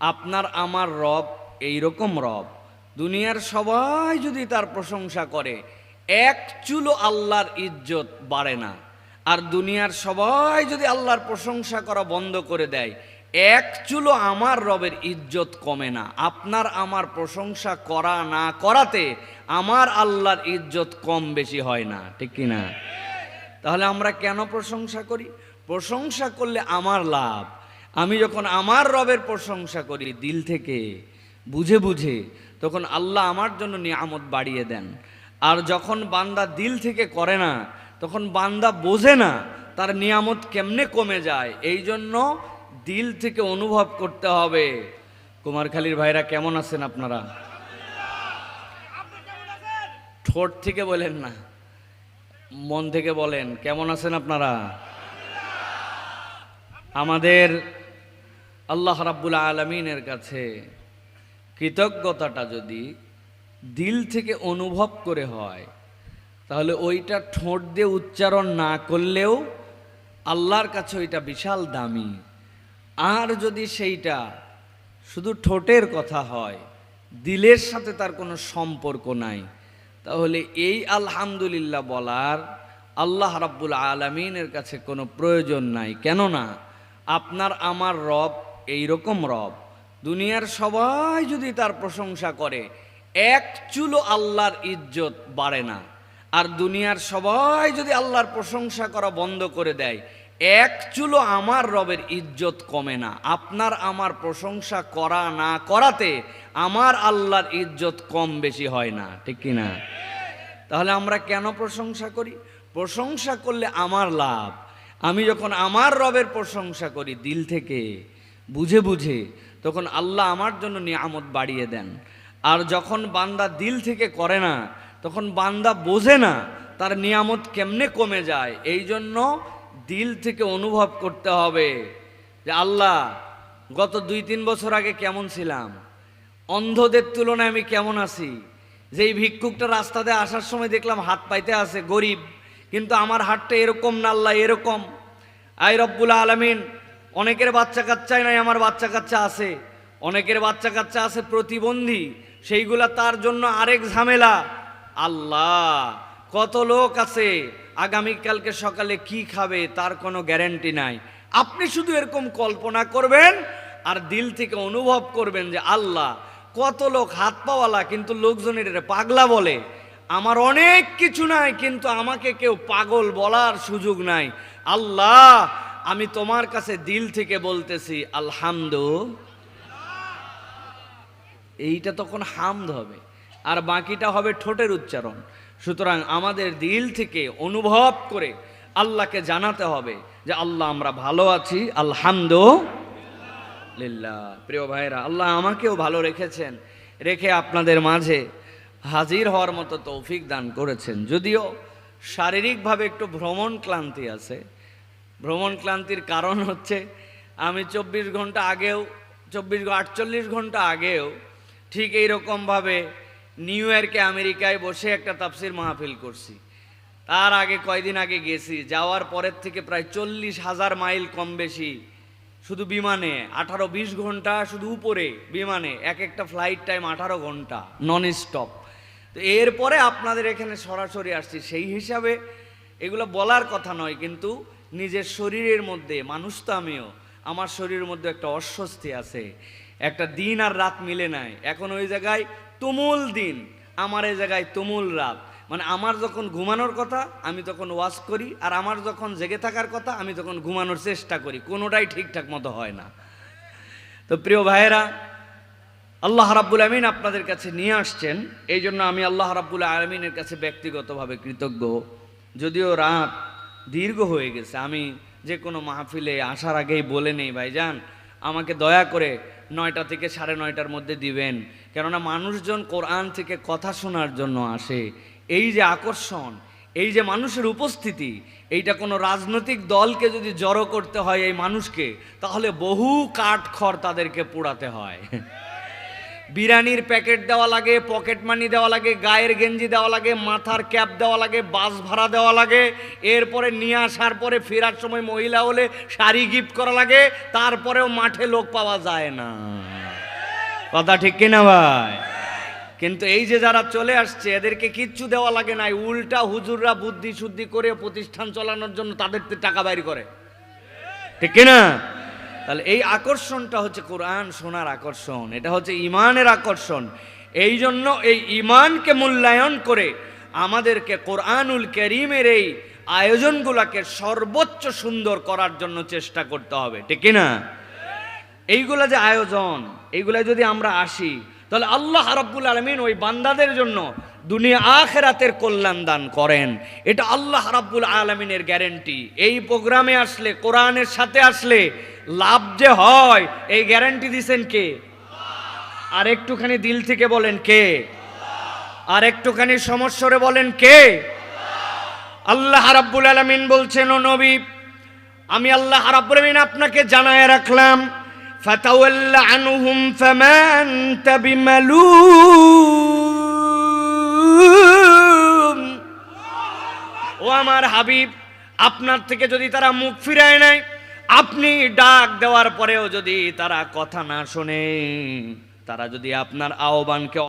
আপনার, আমার রব এই রকম রব। দুনিয়ার সবাই যদি তার প্রশংসা করে, এক চুলো আল্লাহর ইজ্জত বাড়ে না। আর দুনিয়ার সবাই যদি আল্লাহর প্রশংসা করা বন্ধ করে দেয়, এক চুলো আমার রবের ইজ্জত কমে না। আপনার, আমার প্রশংসা করা না করাতে আমার আল্লাহর ইজ্জত কম বেশি হয় না, ঠিক কি না? তাহলে আমরা কেন প্রশংসা করি? প্রশংসা করলে আমার লাভ। আমি যখন আমার রবের প্রশংসা করি দিল থেকে বুঝে বুঝে, তখন আল্লাহ আমার জন্য নিয়ামত বাড়িয়ে দেন। আর যখন বান্দা দিল থেকে করে না, তখন বান্দা বোঝে না তার নিয়ামত কেমনে কমে যায়। এই জন্য দিল থেকে অনুভব করতে হবে। কুমারখালীর ভাইরা কেমন আছেন আপনারা? ঠোঁট থেকে বলেন না, মন থেকে বলেন। কেমন আছেন আপনারা? আমাদের আল্লাহ রাব্বুল আলমিনের কাছে কৃতজ্ঞতাটা যদি দিল থেকে অনুভব করে হয়, তাহলে ওইটা ঠোঁট দিয়ে উচ্চারণ না করলেও আল্লাহর কাছে ওইটা বিশাল দামি। আর যদি সেইটা শুধু ঠোঁটের কথা হয়, দিলের সাথে তার কোনো সম্পর্ক নাই, তাহলে এই আলহামদুলিল্লাহ বলার আল্লাহ রাব্বুল আলমিনের কাছে কোনো প্রয়োজন নাই। কেননা, আপনার আমার রব এই রকম রব। দুনিয়ার সবাই যদি তার প্রশংসা করে, এক চুলো আল্লাহর ইজ্জত বাড়ে না। আর দুনিয়ার সবাই যদি আল্লাহর প্রশংসা করা বন্ধ করে দেয়, এক চুলো আমার রবের ইজ্জত কমে না। আপনার আমার প্রশংসা করা না করাতে আমার আল্লাহর ইজ্জত কম বেশি হয় না, ঠিক কি না তাহলে আমরা কেন প্রশংসা করি? প্রশংসা করলে আমার লাভ। আমি যখন আমার রবের প্রশংসা করি দিল থেকে বুঝে বুঝে তখন আল্লাহ আমার জন্য নিয়ামত বাড়িয়ে দেন। আর যখন বান্দা দিল থেকে করে না, তখন বান্দা বোঝে না তার নিয়ামত কেমনে কমে যায়। এই জন্য দিল থেকে অনুভব করতে হবে যে আল্লাহ, গত দুই তিন বছর আগে কেমন ছিলাম? অন্ধদের তুলনায় আমি কেমন আছি? যেই ভিক্ষুকটা রাস্তাতে আসার সময় দেখলাম হাত পাইতে আছে গরিব, কিন্তু আমার হাতটা এরকম না, আল্লাহ এরকম। আই রব্বুল আলমিন অনেকের বাচ্চা কাচ্চাই নাই, আমার বাচ্চা কাচ্চা আছে। অনেকের বাচ্চা কাচ্চা আছে প্রতিবন্ধী, সেইগুলা তার জন্য আরেক ঝামেলা। আল্লাহ, কত লোক আছে, আগামীকালকে সকালে কি খাবে তার কোনো গ্যারেন্টি নাই। আপনি শুধু এরকম কল্পনা করবেন আর দিল থেকে অনুভব করবেন যে আল্লাহ, কত লোক হাত পাওয়ালা, কিন্তু লোকজনের পাগলা বলে। আমার অনেক কিছু নাই, কিন্তু আমাকে কেউ পাগল বলার সুযোগ নাই। আল্লাহ আমি তোমার কাছে দিল থেকে বলতেছি, আলহামদু। এইটা তখন হামদ হবে, আর বাকিটা হবে ঠোঁটের উচ্চারণ। সুতরাং আমাদের দিল থেকে অনুভব করে আল্লাহকে জানাতে হবে যে, আল্লাহ, আমরা ভালো আছি, আলহামদু লিল্লাহ। প্রিয় ভাইরা আল্লাহ আমাকেও ভালো রেখেছেন, রেখে আপনাদের মাঝে হাজির হওয়ার মতো তৌফিক দান করেছেন। যদিও শারীরিকভাবে একটু ভ্রমণ ক্লান্তি আছে ভ্রমণ ক্লান্তির কারণ হচ্ছে আমি চব্বিশ ঘণ্টা আগেও, চব্বিশ আটচল্লিশ ঘণ্টা আগেও ঠিক এইরকমভাবে নিউ ইয়র্কে, আমেরিকায় বসে একটা তাফসির মাহফিল করছি। তার আগে কয়দিন আগে গেছি, যাওয়ার পরের থেকে প্রায় চল্লিশ হাজার মাইল কম বেশি শুধু বিমানে, আঠারো বিশ ঘণ্টা শুধু উপরে বিমানে, এক একটা ফ্লাইট টাইম আঠারো ঘণ্টা নন স্টপ তো এরপরে আপনাদের এখানে সরাসরি আসছি, সেই হিসাবে এগুলো বলার কথা নয়, কিন্তু নিজের শরীরের মধ্যে, মানুষ তো আমিও, আমার শরীরের মধ্যে একটা অস্বস্তি আছে। একটা দিন আর রাত মিলে নাই। এখন ওই জায়গায় তুমুল দিন, আমার এই জায়গায় তুমুল রাত। মানে আমার যখন ঘুমানোর কথা, আমি তখন ওয়াশ করি, আর আমার যখন জেগে থাকার কথা, আমি তখন ঘুমানোর চেষ্টা করি। কোনোটাই ঠিকঠাক মতো হয় না। তো প্রিয় ভাইয়েরা, আল্লাহ রাব্বুল আমিন আপনাদের কাছে নিয়ে আসছেন। এই জন্য আমি আল্লাহ রাব্বুল আলমিনের কাছে ব্যক্তিগতভাবে কৃতজ্ঞ। যদিও রাত দীর্ঘ হয়ে গেছে। আমি যে কোনো মাহফিলে আসার আগেই বলে নেই, ভাইজান, আমাকে দয়া করে নয়টা থেকে সাড়ে নয়টার মধ্যে দিবেন। কেননা মানুষজন কোরআন থেকে কথা শোনার জন্য আসে। এই যে আকর্ষণ, এই যে মানুষের উপস্থিতি, এইটা কোনো রাজনৈতিক দলকে যদি জড়ো করতে হয় এই মানুষকে, তাহলে বহু কাঠ খড় তাদেরকে পোড়াতে হয়। বিরিয়ানির প্যাকেট দেওয়া লাগে, পকেট মানি দেওয়া লাগে, গায়ের গেঞ্জি দেওয়া লাগে, মাথার ক্যাপ দেওয়া লাগে, বাস ভাড়া দেওয়া লাগে। এরপরে নিয়ে আসার পরে ফেরার সময় মহিলা হলে শাড়ি গিফট করা লাগে, তারপরেও মাঠে লোক পাওয়া যায় না। কথা ঠিক কিনা ভাই? কিন্তু এই যে যারা চলে আসছে, এদেরকে কিচ্ছু দেওয়া লাগে নাই উল্টা হুজুররা বুদ্ধি শুদ্ধি করে প্রতিষ্ঠান চালানোর জন্য তাদের টাকা বাইর করে। ঠিক কিনা? তাহলে এই আকর্ষণটা হচ্ছে কোরআন শোনার আকর্ষণ, এটা হচ্ছে ইমানের আকর্ষণ। এই জন্য এই ইমানকে মূল্যায়ন করে আমাদেরকে কোরআনুল করিমের এই আয়োজনগুলোকে সর্বোচ্চ সুন্দর করার জন্য চেষ্টা করতে হবে, ঠিক না এইগুলা যে আয়োজন, এইগুলা যদি আমরা আসি, তাহলে আল্লাহ রাব্বুল আলমিন ওই বান্দাদের জন্য দুনিয়া আখেরাতের কল্যাণ দান করেন। এটা আল্লাহ রাব্বুল আলমিনের গ্যারেন্টি এই প্রোগ্রামে আসলে, কোরআনের সাথে আসলে লাভ যে হয়, এই গ্যারেন্টি দিছেন কে? আর একটুখানি দিল থেকে বলেন কে? আর একটুখানি সমস্যরে বলেন কে? আল্লাহ রাব্বুল আলমিন বলছেন, ও নবী, আমি আল্লাহ রাব্বুল আলামিন আপনাকে জানায় রাখলাম ও আমার হাবিব, আপনার থেকে যদি তারা মুখ ফিরায় নাই আপনি ডাক দেওয়ার পরেও যদি তারা কথা না শোনে তারা যদি আপনার আহ্বানকে